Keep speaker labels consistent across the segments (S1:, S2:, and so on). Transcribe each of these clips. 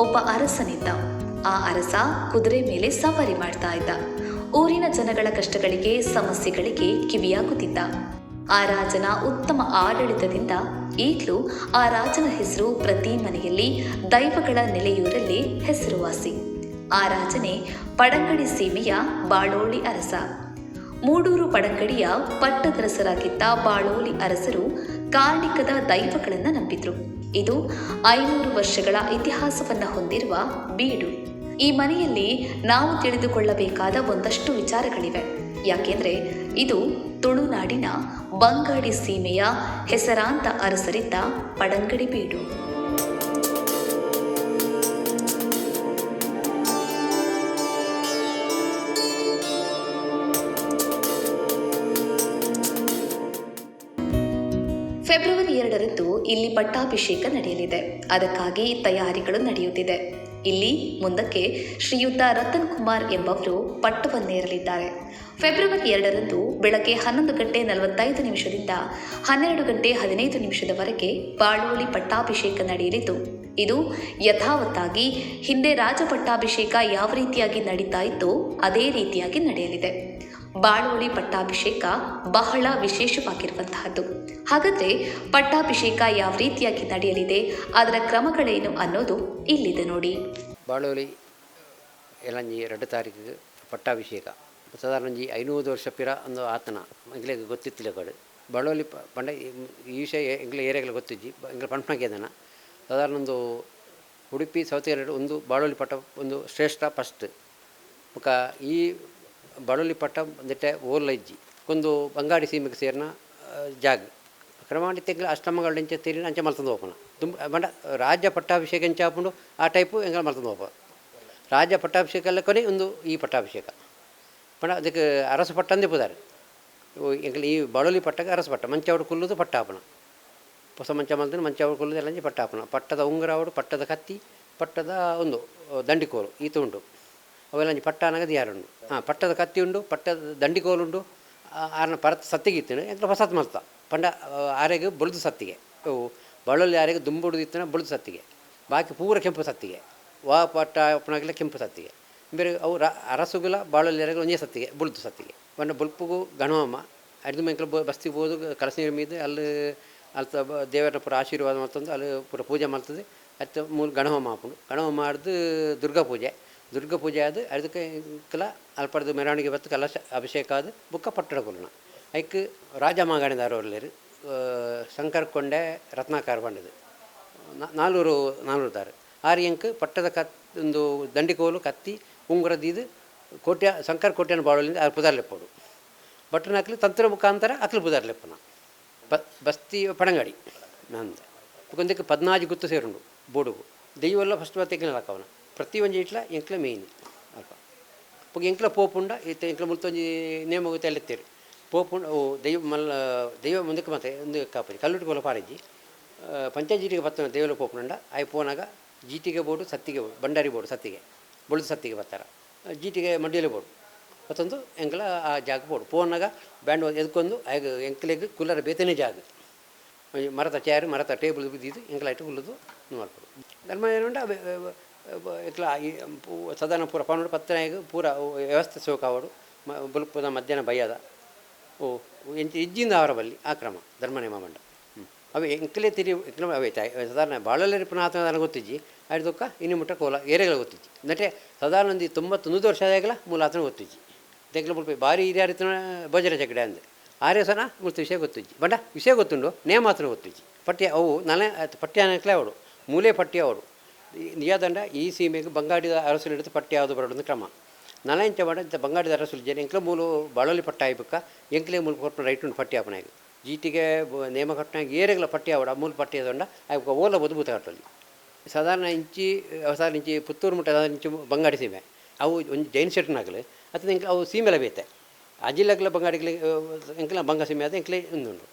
S1: ಒಬ್ಬ ಅರಸನಿದ್ದ. ಆ ಅರಸ ಕುದುರೆ ಮೇಲೆ ಸವಾರಿ ಮಾಡ್ತಾ ಇದ್ದ. ಊರಿನ ಜನಗಳ ಕಷ್ಟಗಳಿಗೆ, ಸಮಸ್ಯೆಗಳಿಗೆ ಕಿವಿಯಾಗುತ್ತಿದ್ದ. ಆ ರಾಜನ ಉತ್ತಮ ಆಡಳಿತದಿಂದ ಈಗಲೂ ಆ ರಾಜನ ಹೆಸರು ಪ್ರತಿ ಮನೆಯಲ್ಲಿ ದೈವಗಳ ನೆಲೆಯೂರಲ್ಲಿ ಹೆಸರುವಾಸಿ. ಆ ರಾಜನೇ ಪಡಂಗಡಿ ಸೀಮೆಯ ಬಾಳೋಳಿ ಅರಸ. ಮೂಡೂರು ಪಡಂಗಡಿಯ ಪಟ್ಟದರಸರಾಗಿದ್ದ ಬಾಳೋಳಿ ಅರಸರು ಕಾರ್ಣಿಕದ ದೈವಗಳನ್ನು ನಂಬಿದ್ರು. ಇದು ಐನೂರು ವರ್ಷಗಳ ಇತಿಹಾಸವನ್ನ ಹೊಂದಿರುವ ಬೀಡು. ಈ ಮನೆಯಲ್ಲಿ ನಾವು ತಿಳಿದುಕೊಳ್ಳಬೇಕಾದ ಒಂದಷ್ಟು ವಿಚಾರಗಳಿವೆ. ಯಾಕೆಂದ್ರೆ ಇದು ತುಳುನಾಡಿನ ಬಂಗಾಡಿ ಸೀಮೆಯ ಹೆಸರಾಂತ ಅರಸರಿದ್ದ ಪಡಂಗಡಿ ಬೀಡು. ಪಟ್ಟಾಭಿಷೇಕ ನಡೆಯಲಿದೆ. ಅದಕ್ಕಾಗಿ ತಯಾರಿಗಳು ನಡೆಯುತ್ತಿದೆ. ಇಲ್ಲಿ ಮುಂದಕ್ಕೆ ಶ್ರೀಯುತ ರತನ್ ಕುಮಾರ್ ಎಂಬವರು ಪಟ್ಟವನ್ನೇರಲಿದ್ದಾರೆ. ಫೆಬ್ರವರಿ ಎರಡರಂದು ಬೆಳಗ್ಗೆ ಹನ್ನೊಂದು ಗಂಟೆ ನಲವತ್ತೈದು ನಿಮಿಷದಿಂದ ಹನ್ನೆರಡು ಗಂಟೆ ಹದಿನೈದು ನಿಮಿಷದವರೆಗೆ ಬಾಳೋಳಿ ಪಟ್ಟಾಭಿಷೇಕ ನಡೆಯಲಿದ್ದು, ಇದು ಯಥಾವತ್ತಾಗಿ ಹಿಂದೆ ರಾಜ ಪಟ್ಟಾಭಿಷೇಕ ಯಾವ ರೀತಿಯಾಗಿ ನಡೀತಾ ಇತ್ತೋ ಅದೇ ರೀತಿಯಾಗಿ ನಡೆಯಲಿದೆ. ಬಾಳೋಳಿ ಪಟ್ಟಾಭಿಷೇಕ ಬಹಳ ವಿಶೇಷವಾಗಿರುವಂತಹದ್ದು. ಹಾಗಾದ್ರೆ ಪಟ್ಟಾಭಿಷೇಕ ಯಾವ ರೀತಿಯಾಗಿ ನಡೆಯಲಿದೆ, ಅದರ ಕ್ರಮಗಳೇನು ಅನ್ನೋದು ಇಲ್ಲಿದೆ ನೋಡಿ.
S2: ಬಾಳೋಳಿ ಎಲಂಜಿ ಎರಡು ತಾರೀಕಿಗೆ ಪಟ್ಟಾಭಿಷೇಕ. ಸಾಧಾರಣ ಐನೂರು ವರ್ಷ ಪಿರ ಒಂದು ಆತನ ಎಂಗ್ಲಿಗೆ ಗೊತ್ತಿತ್ತಿಲ್ಲ ಕಡೆ ಬಾಳೋಲಿ ಪ- ಪಂಡ, ಈ- ವಿಷಯ ಎಂಗ್ಲ ಏರಿಯಾಗಳು ಗೊತ್ತಿಜ್ಜಿ ಎಂಗ್ಲ ಪಂಪ್ನಾಗೇದನ ಸಾಧಾರಣ ಒಂದು ಉಡುಪಿ ಸೌತ್ ಎರಡು ಒಂದು ಬಾಳೋಲಿ ಪಟ್ಟ ಒಂದು ಶ್ರೇಷ್ಠ ಫಸ್ಟ್. ಮುಖ ಈ ಬಾಳೋಲಿ ಪಟ್ಟ ಒಂದಿಟ್ಟೆ ಓರ್ಲ ಇಜ್ಜಿ. ಒಂದು ಬಂಗಾಡಿ ಸೀಮೆಗೆ ಸೇರಿನ ಜಾಗ. ಕ್ರಮಾಂಡಿ ತೆಗ್ಲ ಅಷ್ಟಮಗಳಿಂಚ ತೀರಿನ ಅಂಚೆ ಮಲ್ತಂದು ಹೋಪನ. ತುಂಬ ಬಂಡ ರಾಜ್ಯ ಪಟ್ಟಾಭಿಷೇಕ ಎಂಚ ಹಾಕೊಂಡು ಆ ಟೈಪು ಎಂಗ ಮಲ್ತಂದು ಹೋಪ. ರಾಜ್ಯ ಪಟ್ಟಾಭಿಷೇಕ ಎಲ್ಲ ಕೊನೆ ಒಂದು ಈ ಪಟ್ಟಾಭಿಷೇಕ. ಬಣ ಅದಕ್ಕೆ ಅರಸ ಪಟ್ಟ ಅಂದೇ ಪುದಾರೆ. ಎಂಕಲ್ ಈ ಬಳಲಿ ಪಟ್ಟಕ್ಕೆ ಅರಸು ಪಟ್ಟ ಮಂಚವಡು ಕುಲ್ಲುದು ಪಟ್ಟಾಪನ. ಹೊಸ ಮಂಚ ಮಲ್ತನೆ ಮಂಚವಡು ಕುಲ್ಲುದು ಎಲ್ಲ ಪಟ್ಟಾಪನ. ಪಟ್ಟದ ಉಂಗುರ ಪಟ್ಟದ ಕತ್ತಿ, ಪಟ್ಟದ ಒಂದು ದಂಡಿಕೋಲು, ಈತ ಉಂಟು. ಅವೆಲ್ಲ ಒಂಜಿ ಪಟ್ಟ ಅನ್ನಗದು ಯಾರುಂಡು? ಹಾಂ, ಪಟ್ಟದ ಕತ್ತಿ ಉಂಡು, ಪಟ್ಟದ ದಂಡಿಕೋಲು ಉಂಡು ಆ- ಆರನ ಪರತ್ ಸತ್ತಿಗಿತ್ತೇನೆ ಎಂಕ್ಲ ಹೊಸತ್ ಮಲ್ತ. ಪಂಡ ಆರೆಗೆ ಬೊಳ್ದು ಸತ್ತಿಗೆ. ಅವು ಬಳ್ಳೊಳ್ಳಿ ಆರೆಗೆ ದುಂಬುಡಿದಿತ್ತನ ಬೊಳ್ದು ಸತ್ತಿಗೆ. ಬಾಕಿ ಪೂರ ಕೆಂಪು ಸತ್ತಿಗೆ. ವಾ, ಪಟ್ಟ, ಒಪ್ಪನಾಗಿಲ್ಲ ಕೆಂಪು ಸತ್ತಿಗೆ. ಬೇರೆ ಅವು ರ, ಅರಸುಗುಲ ಬಾಳಲ್ಲಿ ಆರೆಗೆ ಒಂದೇ ಸತ್ತಿಗೆ, ಬುಳ್ದು ಸತ್ತಿಗೆ. ಪಂಡ ಬುಲ್ಪುಗು ಗಣವಮ್ಮ ಅಡಿದು ಮೆಂಕ್ಲ ಬ, ಬಸ್ತಿ ಹೋದು ಕಲಸ ನೀರು ಮೀದು, ಅಲ್ಲಿ, ಅಲ್ತ ಪೂರ ಆಶೀರ್ವಾದ ಮಾಡ್ತಂದು ಅಲ್ಲಿ ಪೂರ ಪೂಜೆ ಮಾಡ್ತದೆ ಅತ್ತ ಮೂರು ಗಣಹೋಮ ಹಾಕೊಂಡು ಗಣಹೋಮ ಮಾಡಿದು ದುರ್ಗಾ ಪೂಜೆ. ದುರ್ಗಾ ಪೂಜೆ ಆದ ಅದಕ್ಕೆ ಕಲ, ಅಲ್ಪಡ್ದು ಮೆರವಣಿಗೆ ಬತ್ತು ಕಲಶ ಅಭಿಷೇಕ ಆದ, ಬುಕ್ಕ ಪಟ್ಟಣ ಕೊಲ್ಲಣ ಐಕ್ ರಾಜ ಮಾಗಾಣಿದಾರವ್ರಲ್ಲೇರು ಶಂಕರ್ ಕೊಂಡೆ ರತ್ನಾಕಾರ ಬಂಡದು. ನಾಲ್ವರು ನಾಲ್ವರು ದಾರೆ ಆರ್ಯಂಕ್ ಪಟ್ಟದ ಕತ್, ಒಂದು ದಂಡಿಕೋಲು ಕತ್ತಿ, ಉಂಗುರದಿದು, ಕೋಟ್ಯ, ಶಂಕರ್ ಕೋಟ್ಯನ ಬಾಳಲಿಂದ ಆರು ಪುದಾರ್ ಲೆಪ್ಪೋಡು ಬಟ್ಟನ ಹಾಕಲಿ ತಂತ್ರ ಮುಖಾಂತರ ಅಕ್ಲು ಪುದಾರ್ಲೆಪ್ಪನ. ಬ, ಬಸ್ತಿ ಪಡಂಗಡಿ ನಂದ. ಒಂದಕ್ಕೆ ಪದ್ನಾಜು ಗುತ್ತು ಸೇರುಂಡು, ಬೋಡುಗು. ದೆಯ್ಯವೆಲ್ಲ ಫಸ್ಟ್ ಎಂಕ್ಲ ಹಾಕವನ ಪ್ರತಿ ಒಂಜಿ ಇಟ್ಲ ಎಂಕ್ಲ ಮೇಯ್ನ್ ಅಲ್ಪ. ಪುಗ ಎಂಕ್ಲ ಪೋಪುಂಡ ಇತ್ತ ಎಂಕ್ಲ ಮುಲ್ತೊಂಜಿ ನೇಮ ಗೊತ್ತ ಎತ್ತೀರಿ ಪೋಪುಂಡ ಓ, ದೈವ ಮಲ್ಲ ದೈವ ಮುಂದಕ್ಕೆ ಮತ್ತೆ ಒಂದು ಕಾಪರಿ. ಕಲ್ಲುಟ್ಟು ಕೊಲ ಪಾರಿಜ್ಜಿ ಪಂಚಾಯತ್ ಬತ್ತನ ದೇವಲ ಪೋಪುಂಡ ಆಯ್ ಪೋನಾಗ ಜೀಟಿಗೆ ಬೋಡು, ಸತ್ತಿಗೆ ಬೋಡು ಬಂಡಾರಿ ಬೋಡು, ಸತ್ತಿಗೆ. ಬುಳ್ದು ಸತ್ತಿಗೆ ಬರ್ತಾರ ಜೀಟಿಗೆ ಮಡ್ಡಿಯಲ್ಲಿ ಬೋಡು. ಮತ್ತೊಂದು ಎಂಕ್ಲ ಆ ಜಾಗ ಬೋರ್ಡು ಪೋನಾಗ ಬ್ಯಾಂಡ್ ಎದ್ಕೊಂಡು ಆಗ ಎಂಕ್ಲೆಗೆ ಕುಲ್ಲರ ಬೇತನೇ ಜಾಗ. ಮರದ ಚೇರ್ ಮರದ ಟೇಬಲ್ ಬಿದ್ದಿದ್ದು ಎಂಕ್ಲ ಇಟ್ಟು ಹುಲ್ಲುದು ಮಾಡ್ಬೋದು ಧರ್ಮ ಏನುಂಡ ಪೂ- ಸಾಧಾರಣ ಪೂರ ಪನ್ನೊಂದು ಪತ್ತನೇ ಪೂರ ವ್ಯವಸ್ಥೆ ಸೋಕಾವಡು ಮ, ಬುಲ್ಪದ ಮಧ್ಯಾಹ್ನ ಬಯ್ಯದ ಓ, ಎಂಚ, ಇಜ್ಜಿಂದ ಅವರ ಬಲ್ಲಿ ಆ ಕ್ರಮ ಧರ್ಮನೇಮ ಮಂಡ. ಹ್ಞೂ ಅವೆ ಎಂಕ್ಲೆ ತಿರಿ ಅವೆ ಅವೇ ಸಾಧಾರಣ ಬಾಳಲ್ಲಿ ಪುನಃ ನನಗೆ ಗೊತ್ತಿಜ್ಜಿ, ಆಯ್ತು ದುಃಖ, ಇನ್ನು ಮುಟ್ಟ ಕೋಲ ಏರೆಗಳ ಗೊತ್ತಿಜ್ಜಿ. ನಟೆ ಸಾಧಾರಣ ಒಂದು ತೊಂಬತ್ತೊಂದು ವರ್ಷ ಆದಾಗಲ ಮೂಲ ಆತನ ಗೊತ್ತಿಜ್ಜಿ. ತೆಗ್ಲ ಮುಲ್ಪ ಭಾರಿ ಹಿರಿಯರಿತನ ಭಜನೆ ಜಗಡೆ ಅಂದೆ. ಆರ್ಯ ಸನ ಮುಳ್ತು ವಿಷಯ ಗೊತ್ತಿಜ್ಜಿ. ಬಂಡ ವಿಷಯ ಗೊತ್ತುಂಡು, ನೇಮ ಆತನ ಗೊತ್ತಿಜ್ಜಿ. ಪಠ್ಯ, ಅವು ನಾನೇ ಪಠ್ಯ ಅನ್ನಕ್ಲೇ ಅವಡು ಮೂಲೆ ಪಠ್ಯ ಅವಡು ನಿಯಾದಂಡ ಈ ಸೀಮೆಗೆ ಬಂಗಾಡಿದ ಅರಸು ಹಿಡಿದು ಪಟ್ಟಿ ಯಾವುದು ಬರೋದು ಕ್ರಮ. ನಲ ಎಂಚ ಮಾಡ ಇಂಥ ಬಂಗಾಡಿದ ಅರಸು ಜನ ಎಂಕ್ಲ ಮೂಲು ಬಳಲಿ ಪಟ್ಟ ಆಯ್ಬೇಕ ಎಂಕ್ಲೆ ಮೂಲ ಕೊಟ್ಟು ರೈಟ್ ಉಂಟು ಪಟ್ಟಿ ಆಪನಾಗ ಜೀಟಿಗೆ ನೇಮ ಕಟ್ಟನಾಗ ಏರೆಗಳ ಪಟ್ಟಿ ಆವಡ ಮೂಲ ಪಟ್ಟಿ ಅದೊಂಡ ಆಯ್ಕ ಓಲ ಬದು ಬೂತ ಕಟ್ಟಲ್ಲಿ ಸಾಧಾರಣ ಇಂಚಿ ಸಾಧಾರಣ ಇಂಚಿ ಪುತ್ತೂರು ಮುಟ್ಟ ಇಂಚು ಬಂಗಾಡಿ ಸೀಮೆ. ಅವು ಒಂದು ಜೈನ್ ಶೆಟ್ನಾಗಲಿ ಅಥವಾ ಅವು ಸೀಮೆಲ ಬೇತೆ ಅಜಿಲಗ್ಲ ಬಂಗಾಡಿಗಳಿಗೆ, ಎಂಕ್ಲ ಬಂಗ ಸೀಮೆ, ಅದು ಎಂಕ್ಲೆ ಒಂದುಂಡು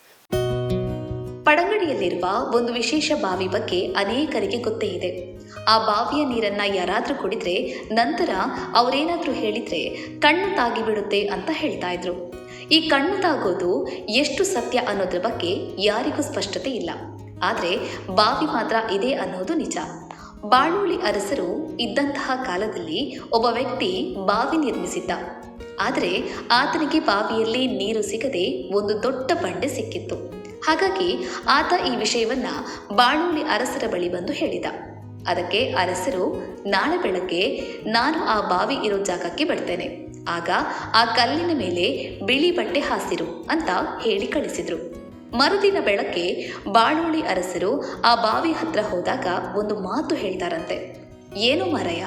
S1: ಪಡಂಗಡಿಯಲ್ಲಿರುವ ಒಂದು ವಿಶೇಷ ಬಾವಿ ಬಗ್ಗೆ ಅನೇಕರಿಗೆ ಗೊತ್ತೇ ಇದೆ ಆ ಬಾವಿಯ ನೀರನ್ನ ಯಾರಾದರೂ ಕುಡಿದ್ರೆ ನಂತರ ಅವರೇನಾದರೂ ಹೇಳಿದ್ರೆ ಕಣ್ಣು ತಾಗಿ ಬಿಡುತ್ತೆ ಅಂತ ಹೇಳ್ತಾ ಇದ್ರು. ಈ ಕಣ್ಣು ತಾಗೋದು ಎಷ್ಟು ಸತ್ಯ ಅನ್ನೋದ್ರ ಬಗ್ಗೆ ಯಾರಿಗೂ ಸ್ಪಷ್ಟತೆ ಇಲ್ಲ. ಆದರೆ ಬಾವಿ ಮಾತ್ರ ಇದೆ ಅನ್ನೋದು ನಿಜ. ಬಾಳೂಳಿ ಅರಸರು ಇದ್ದಂತಹ ಕಾಲದಲ್ಲಿ ಒಬ್ಬ ವ್ಯಕ್ತಿ ಬಾವಿ ನಿರ್ಮಿಸಿದ್ದ. ಆದರೆ ಆತನಿಗೆ ಬಾವಿಯಲ್ಲಿ ನೀರು ಸಿಗದೆ ಒಂದು ದೊಡ್ಡ ಬಂಡೆ ಸಿಕ್ಕಿತ್ತು. ಹಾಗಾಗಿ ಆತ ಈ ವಿಷಯವನ್ನ ಬಾಳೋಳಿ ಅರಸರ ಬಳಿ ಬಂದು ಹೇಳಿದ. ಅದಕ್ಕೆ ಅರಸರು, ನಾಳೆ ಬೆಳಗ್ಗೆ ನಾನು ಆ ಬಾವಿ ಇರೋ ಜಾಗಕ್ಕೆ ಬರ್ತೇನೆ. ಆಗ ಆ ಕಲ್ಲಿನ ಮೇಲೆ ಬಿಳಿ ಬಟ್ಟೆ ಹಾಸಿರು ಅಂತ ಹೇಳಿ ಕಳಿಸಿದ್ರು. ಮರುದಿನ ಬೆಳಗ್ಗೆ ಬಾಳೋಳಿ ಅರಸರು ಆ ಬಾವಿ ಹತ್ರ ಹೋದಾಗ ಒಂದು ಮಾತು ಹೇಳ್ತಾರಂತೆ. ಏನು ಮಾರಯ್ಯ,